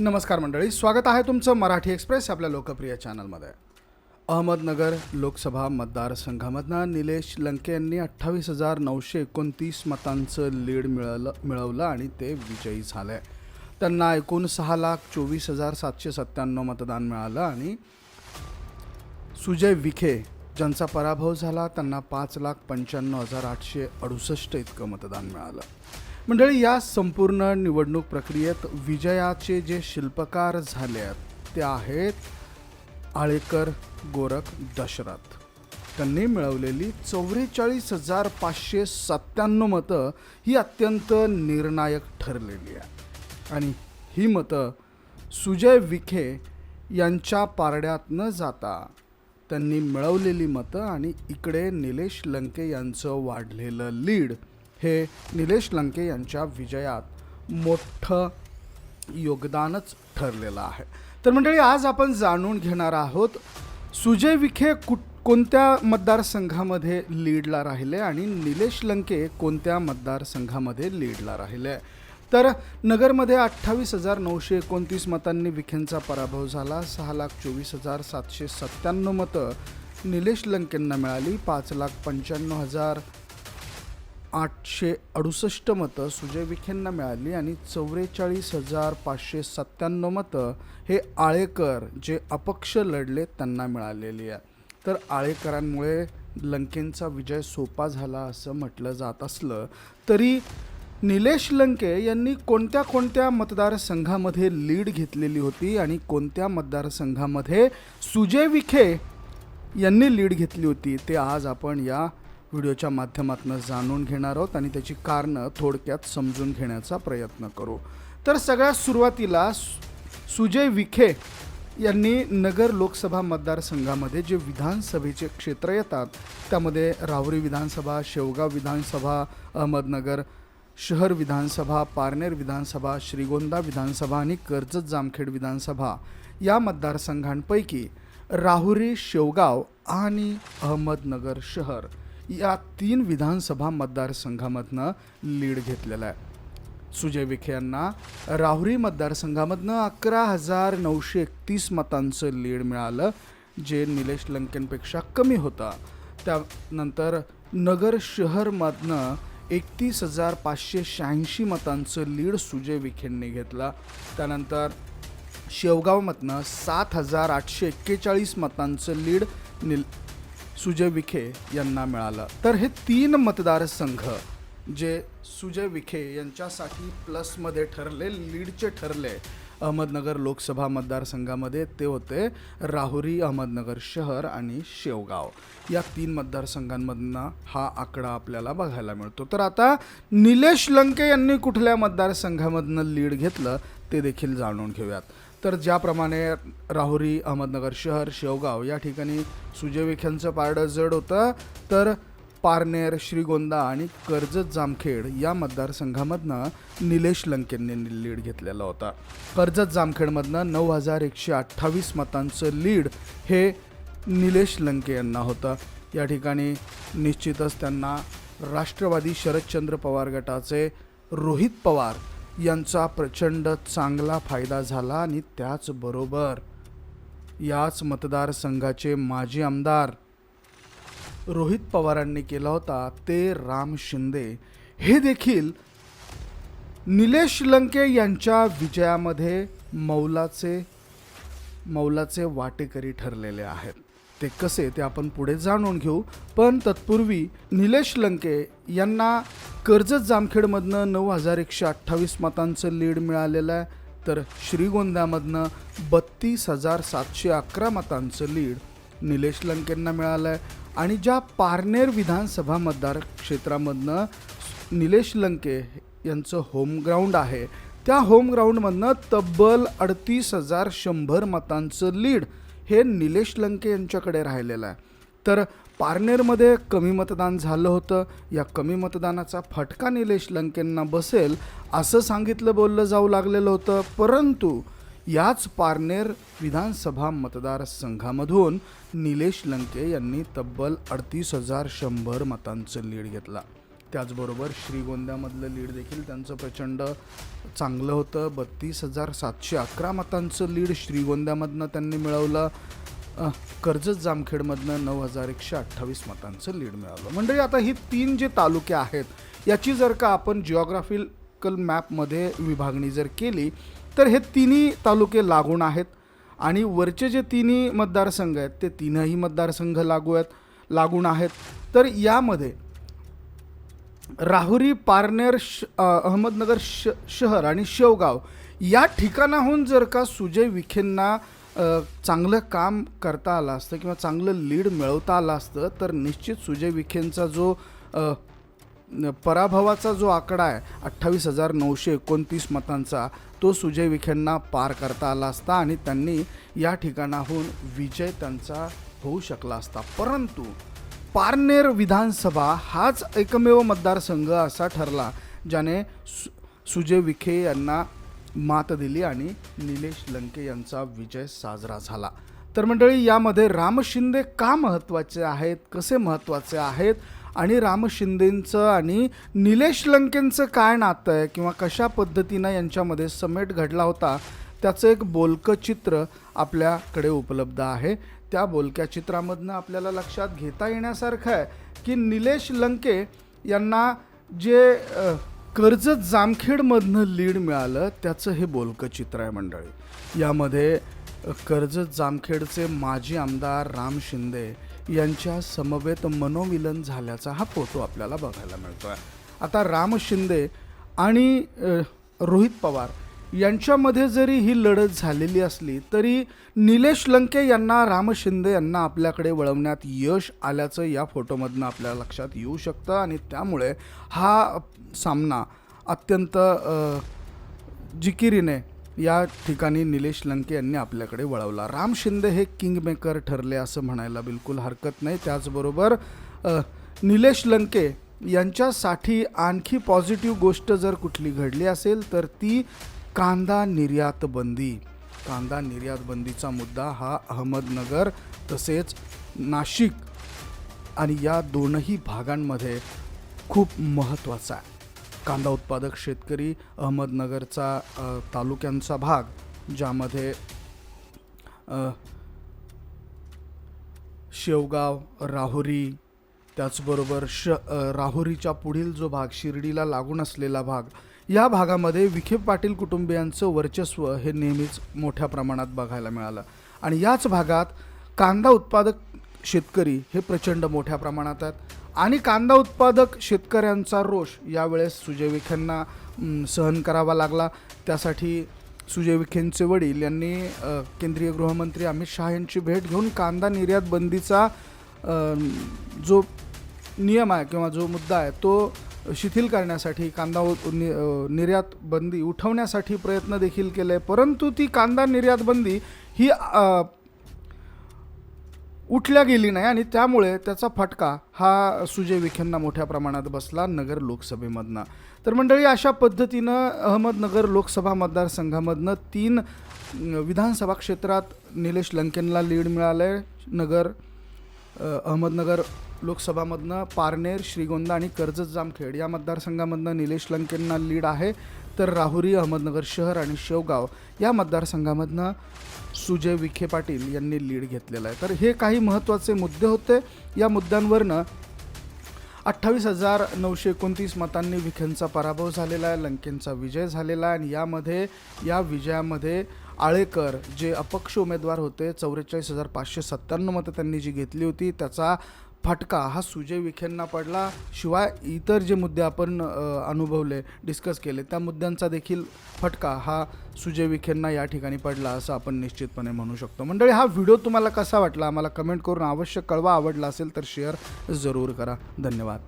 नमस्कार मंडळी स्वागत आहे तुमचं मराठी एक्सप्रेस आपल्या लोकप्रिय चॅनलमध्ये. अहमदनगर लोकसभा मतदारसंघामधनं निलेश लंके यांनी अठ्ठावीस हजार नऊशे एकोणतीस मतांचं लीड मिळलं मिळवलं आणि ते विजयी झाले. त्यांना एकूण सहा लाख चोवीस हजार सातशे सत्त्याण्णव मतदान मिळालं आणि सुजय विखे ज्यांचा पराभव झाला त्यांना पाच लाख पंच्याण्णव हजार आठशे अडुसष्ट इतकं मतदान मिळालं. मंडळी या संपूर्ण निवडणूक प्रक्रियेत विजयाचे जे शिल्पकार झाले आहेत ते आहेत आळेकर गोरख दशरथ. त्यांनी मिळवलेली चौवेचाळीस हजार पाचशे सत्त्याण्णव मतं ही अत्यंत निर्णायक ठरलेली आहे. आणि ही मतं सुजय विखे यांच्या पारड्यात न जाता. त्यांनी मिळवलेली मतं आणि इकडे निलेश लंके यांचं वाढलेलं लीड. हे निलेश लंके यांच्या विजयात मोठं योगदानच ठरलेलं आहे. तर मंडळी आज आपण जाणून घेणार आहोत सुजय विखे कुठ कोणत्या मतदारसंघामध्ये लीडला राहिले आणि निलेश लंके कोणत्या मतदारसंघामध्ये लीडला राहिले? तर नगरमध्ये अठ्ठावीस हजार नऊशे एकोणतीस मतांनी विखेंचा पराभव झाला. सहा लाख चोवीस हजार सातशे सत्त्याण्णव मतं निलेश लंकेंना मिळाली. पाच लाख पंच्याण्णव हजार आठशे अडुसष्ट मतं सुजय विखेंना मिळाली आणि चौवेचाळीस हजार पाचशे सत्त्याण्णव मतं हे आळेकर जे अपक्ष लढले त्यांना मिळालेली आहे. तर आळेकरांमुळे लंकेंचा विजय सोपा झाला असं म्हटलं जात असलं तरी निलेश लंके यांनी कोणत्या कोणत्या मतदारसंघामध्ये लीड घेतलेली होती आणि कोणत्या मतदारसंघामध्ये सुजय विखे यांनी लीड घेतली होती ते आज आपण या व्हिडिओच्या माध्यमातून जाणून घेणार आहोत आणि त्याची कारणं थोडक्यात समजून घेण्याचा प्रयत्न करू. तर सगळ्यात सुरुवातीला सु- सुजय विखे यांनी नगर लोकसभा मतदारसंघामध्ये जे विधानसभेचे क्षेत्र येतात त्यामध्ये राहुरी विधानसभा शेवगाव विधानसभा अहमदनगर शहर विधानसभा पारनेर विधानसभा श्रीगोंदा विधानसभा आणि कर्जत जामखेड विधानसभा या मतदारसंघांपैकी राहुरी शेवगाव आणि अहमदनगर शहर या तीन विधानसभा मतदारसंघामधनं लीड घेतलेला आहे. सुजय विखे यांना राहुरी मतदारसंघामधनं अकरा हजार नऊशे एकतीस मतांचं लीड मिळालं जे निलेश लंकेंपेक्षा कमी होता. त्यानंतर नगर शहरमधनं एकतीस हजार पाचशे शहाऐंशी मतांचं लीड सुजय विखेंनी घेतला. त्यानंतर शेवगावमधनं सात हजार आठशे एक्केचाळीस मतांचं लीड निल सुजय विखे यांना मिळालं. तर हे तीन मतदारसंघ जे सुजय विखे यांच्यासाठी प्लसमध्ये ठरले लीडचे ठरले अहमदनगर लोकसभा मतदारसंघामध्ये ते होते राहुरी अहमदनगर शहर आणि शेवगाव. या तीन मतदारसंघांमधनं हा आकडा आपल्याला बघायला मिळतो. तर आता निलेश लंके यांनी कुठल्या मतदारसंघामधनं लीड घेतलं ते देखील जाणून घेऊयात. तर ज्याप्रमाणे राहुरी अहमदनगर शहर शेवगाव या ठिकाणी सुजय पारडं जड होतं तर पारनेर श्रीगोंदा आणि कर्जत जामखेड या मतदारसंघामधनं निलेश लंकेंनी लीड घेतलेला होता. कर्जत जामखेडमधनं नऊ हजार एकशे अठ्ठावीस मतांचं लीड हे निलेश लंके यांना होतं. या ठिकाणी निश्चितच त्यांना राष्ट्रवादी शरदचंद्र पवार गटाचे रोहित पवार यांचा प्रचंड चांगला फायदा झाला आणि त्याचबरोबर याच मतदारसंघाचे माजी आमदार रोहित पवारांनी केला होता ते राम शिंदे. हे देखील निलेश लंके यांच्या विजयामध्ये मौलाचे मौलाचे वाटेकरी ठरलेले आहेत. ते कसे ते आपण पुढे जाणून घेऊ. पण तत्पूर्वी निलेश लंके यांना कर्जत जामखेडमधनं नऊ हजार एकशे अठ्ठावीस मतांचं लीड मिळालेलं आहे. तर श्रीगोंद्यामधनं बत्तीस हजार सातशे अकरा मतांचं लीड निलेश लंकेंना मिळालं आहे आणि ज्या पारनेर विधानसभा मतदार क्षेत्रामधनं निलेश लंके यांचं होमग्राऊंड आहे त्या होमग्राऊंडमधनं तब्बल अडतीस हजार शंभर मतांचं लीड हे निलेश लंके यांच्याकडे राहिलेलं आहे. तर पारनेरमध्ये कमी मतदान झालं होतं. या कमी मतदानाचा फटका निलेश लंकेंना बसेल असं सांगितलं बोललं जाऊ लागलेलं होतं. परंतु याच पारनेर विधानसभा मतदारसंघामधून निलेश लंके यांनी तब्बल अडतीस हजार शंभर मतांचं लीड घेतला. त्याचबरोबर श्रीगोंद्यामधलं लीड देखील त्यांचं प्रचंड चांगलं होतं. बत्तीस हजार सातशे अकरा मतांचं लीड श्रीगोंद्यामधनं त्यांनी मिळवलं. कर्जत जामखेडमधनं नऊ हजार एकशे अठ्ठावीस मतांचं लीड मिळालं. म्हणजे आता ही तीन जे तालुके आहेत याची जर का आपण जिओग्राफिकल मॅपमध्ये विभागणी जर केली तर हे तिन्ही तालुके लागून आहेत आणि वरचे जे तिन्ही मतदारसंघ आहेत ते तीनही मतदारसंघ लागू आहेत लागून आहेत. तर यामध्ये राहुरी पारनेर श अहमदनगर श शहर आणि शेवगाव या ठिकाणाहून जर का सुजय विखेंना चांगलं काम करता आलं असतं किंवा चांगलं लीड मिळवता आलं असतं तर निश्चित सुजय विखेंचा जो पराभवाचा जो आकडा आहे अठ्ठावीस हजार नऊशे एकोणतीस मतांचा तो सुजय विखेंना पार करता आला असता आणि त्यांनी या ठिकाणाहून विजय त्यांचा होऊ शकला असता. परंतु पारनेर विधानसभा हाच एकमेव मतदारसंघ असा ठरला ज्याने सु सुजय विखे यांना मात दिली आणि निलेश लंके यांचा विजय साजरा झाला. तर मंडळी यामध्ये राम शिंदे का महत्त्वाचे आहेत कसे महत्त्वाचे आहेत आणि राम शिंदेंचं आणि निलेश लंकेंचं काय नातं आहे किंवा कशा पद्धतीनं यांच्यामध्ये समेट घडला होता त्याचं एक बोलकं चित्र आपल्याकडे उपलब्ध आहे. त्या बोलक्या चित्रामधनं आपल्याला लक्षात घेता येण्यासारखं आहे की निलेश लंके यांना जे कर्जत जामखेडमधनं लीड मिळालं त्याचं हे बोलकं चित्र आहे मंडळी. यामध्ये कर्जत जामखेडचे माजी आमदार राम शिंदे यांच्या समवेत मनोविलन झाल्याचा हा फोटो आपल्याला बघायला मिळतो आहे आता राम शिंदे आणि रोहित पवार यांच्यामध्ये जरी ही लढत झालेली असली तरी निलेश लंके यांना राम शिंदे यांना आपल्याकडे वळवण्यात यश आल्याचं या फोटोमधनं आपल्या लक्षात येऊ शकतं. आणि त्यामुळे हा सामना अत्यंत जिकिरीने या ठिकाणी निलेश लंके यांनी आपल्याकडे वळवला. राम शिंदे हे किंगमेकर ठरले असं म्हणायला बिलकुल हरकत नाही. त्याचबरोबर निलेश लंके यांच्यासाठी आणखी पॉझिटिव्ह गोष्ट जर कुठली घडली असेल तर ती कांदा निर्यात बंदी कांदा निर्यात बंदीचा मुद्दा हा अहमदनगर तसेच नाशिक आणि या दोनही भागांमध्ये खूप महत्त्वाचा आहे. कांदा उत्पादक शेतकरी अहमदनगरचा तालुक्यांचा भाग ज्यामध्ये शेवगाव राहुरी त्याचबरोबर श राहुरीच्या पुढील जो भाग शिर्डीला लागून असलेला भाग या भागामध्ये विखे पाटील कुटुंबियांचं वर्चस्व हे नेहमीच मोठ्या प्रमाणात बघायला मिळालं. आणि याच भागात कांदा उत्पादक शेतकरी हे प्रचंड मोठ्या प्रमाणात आहेत. आणि कांदा उत्पादक शेतकऱ्यांचा रोष यावेळेस सुजय विखेंना सहन करावा लागला. त्यासाठी सुजय विखेंचे वडील यांनी केंद्रीय गृहमंत्री अमित शहा यांची भेट घेऊन कांदा निर्यात बंदीचा जो नियम आहे किंवा जो मुद्दा आहे तो शिथिल करण्यासाठी कांदा निर्यात बंदी उठवण्यासाठी प्रयत्न देखील केले परंतु ती कांदा निर्यात बंदी ही उठल्या गेली नाही आणि त्यामुळे त्याचा फटका हा सुजय विखेंना मोठ्या प्रमाणात बसला नगर लोकसभेमधनं. तर मंडळी अशा पद्धतीनं अहमदनगर लोकसभा मतदारसंघामधनं तीन विधानसभा क्षेत्रात निलेश लंकेनला लीड मिळालं आहे नगर अहमदनगर लोकसभामधनं पारनेर श्रीगोंदा आणि कर्जत जामखेड या मतदारसंघामधनं निलेश लंकेंना लीड आहे तर राहुरी अहमदनगर शहर आणि शेवगाव या मतदारसंघामधनं सुजय विखे पाटील यांनी लीड घेतलेला आहे. तर हे काही महत्त्वाचे मुद्दे होते. या मुद्द्यांवरनं अठ्ठावीस हजार नऊशे एकोणतीस मतांनी विखेंचा पराभव झालेला आहे लंकेंचा विजय झालेला आहे आणि यामध्ये या विजयामध्ये आळेकर जे अपक्ष उमेदवार होते चौवेचाळीस हजार पाचशे सत्त्याण्णव मतं त्यांनी जी घेतली होती त्याचा फटका हा सुजय विखेंना पडला. शिवाय इतर जे मुद्दे आपण अनुभवले डिस्कस केले त्या मुद्द्यांचा देखील फटका हा सुजय विखेंना या ठिकाणी पडला असं आपण निश्चितपणे म्हणू शकतो. मंडळी हा व्हिडिओ तुम्हाला कसा वाटला? आम्हाला कमेंट करून अवश्य कळवा. आवडला असेल तर शेअर जरूर करा. धन्यवाद.